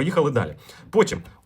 Поїхали далі. Потім,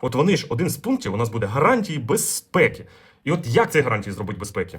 от вони ж один з пунктів у нас буде гарантії безпеки. І от як ці гарантії зробити безпеки?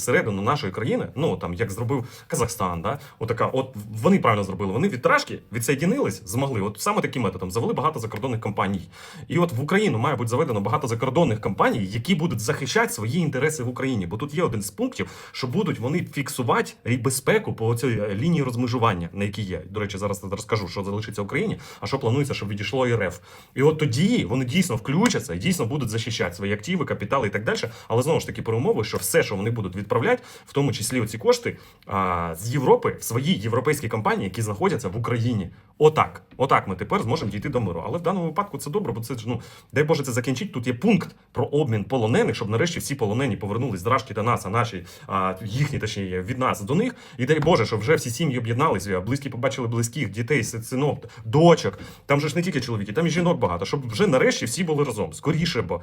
всередину нашої країни, ну там як зробив Казахстан, да? Отака, от вони правильно зробили. Вони від трашки відсоєдинились, змогли. От саме таким методом завели багато закордонних компаній. І от в Україну має бути заведено багато закордонних компаній, які будуть захищати свої інтереси в Україні. Бо тут є один з пунктів, що будуть вони фіксувати безпеку по цій е, лінії розмежування, на якій є. До речі, зараз розкажу, що залишиться в Україні, а що планується, щоб відійшло РФ. І от тоді вони дійсно включаться і дійсно будуть захищати свої активи, капітали і так далі. Але знову ж таки, при умови, що все, що вони будуть відправляти, в тому числі оці кошти а, з Європи в свої європейські компанії, які знаходяться в Україні. Отак, отак ми тепер зможемо дійти до миру. Але в даному випадку це добре, бо це ж ну дай Боже це закінчить. Тут є пункт про обмін полонених, щоб нарешті всі полонені повернулись з до нас, а наші а, їхні точніше від нас до них. І дай Боже, щоб вже всі сім'ї об'єдналися, близькі побачили близьких, дітей, синок, дочок. Там же ж не тільки чоловіки, там і жінок багато, щоб вже нарешті всі були разом. Скоріше, бо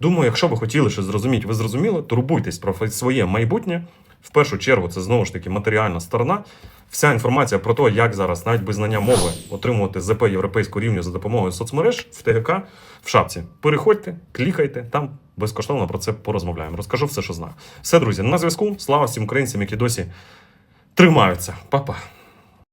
думаю, якщо ви хотіли щось зрозуміти, ви зрозуміли, турбуйтесь про своє майбутнє. В першу чергу, це знову ж таки матеріальна сторона. Вся інформація про те, як зараз навіть без знання мови отримувати ЗП європейського рівня за допомогою соцмереж в ТГК в шапці. Переходьте, клікайте, там безкоштовно про це порозмовляємо. Розкажу все, що знаю. Все, друзі, на зв'язку. Слава всім українцям, які досі тримаються. Па-па.